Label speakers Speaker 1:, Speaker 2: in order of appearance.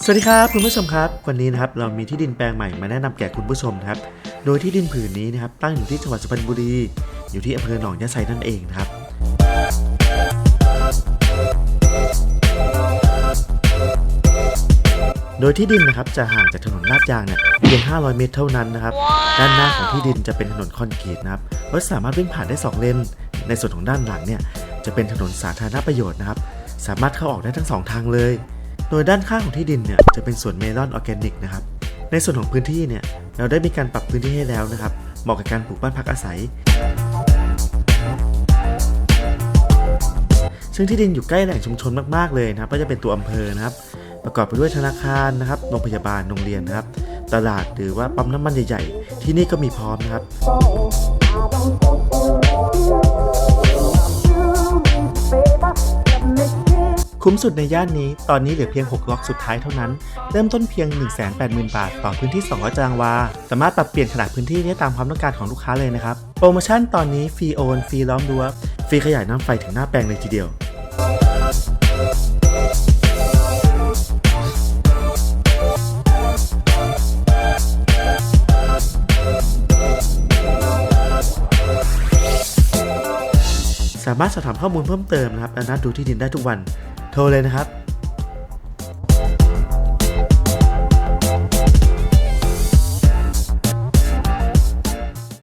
Speaker 1: สวัสดีครับคุณผู้ชมครับ วันนี้นะครับเรามีที่ดินแปลงใหม่มาแนะนำแก่คุณผู้ชมนะครับ โดยที่ดินผืนนี้นะครับตั้งอยู่ที่จังหวัดสุพรรณบุรี อยู่ที่อำเภอหนองยะไซนั่นเองนะครับ โดยที่ดินนะครับจะห่างจากถนนลาดยางเนี่ยเพียง 500 เมตรเท่านั้นนะครับ ด้านหน้าของที่ดินจะเป็นถนนคอนกรีตนะครับรถสามารถวิ่งผ่านได้ 2 เลน ในส่วนของด้านหลังเนี่ยจะเป็นถนนสาธารณประโยชน์นะครับ สามารถเข้าออกได้ทั้งสองทางเลย โดยด้านข้างของที่ดินเนี่ยจะเป็นสวนเมลอนออร์แกนิกนะครับในส่วนของพื้นที่เนี่ยเราได้มีการปรับพื้นที่ให้แล้วนะครับเหมาะกับการปลูกบ้านพักอาศัย ซึ่งที่ดินอยู่ใกล้แหล่งชุมชนมากๆเลยนะครับก็จะเป็นตัวอำเภอนะครับ ประกอบไปด้วยธนาคารนะครับโรงพยาบาลโรงเรียนนะครับ ตลาดหรือว่าปั๊มน้ำมันใหญ่ๆ ที่นี่ก็มีพร้อมนะครับ คุ้มสุดในย่านนี้ตอนนี้เหลือเพียง 6 ล็อกสุดท้ายเท่านั้น เริ่มต้นเพียง 180,000 บาท ต่อพื้นที่ 200ตารางวา สามารถปรับเปลี่ยนขนาดพื้นที่ได้ตามความต้องการของลูกค้าเลยนะครับ โปรโมชั่นตอนนี้ฟรีโอนฟรีล้อมรั้วฟรีขยายน้ำไฟถึงหน้าแปลงเลยทีเดียวสามารถสอบถามข้อมูลเพิ่มเติมนะครับและนัดดูที่ดินได้ทุกวัน โทรเลยนะครับ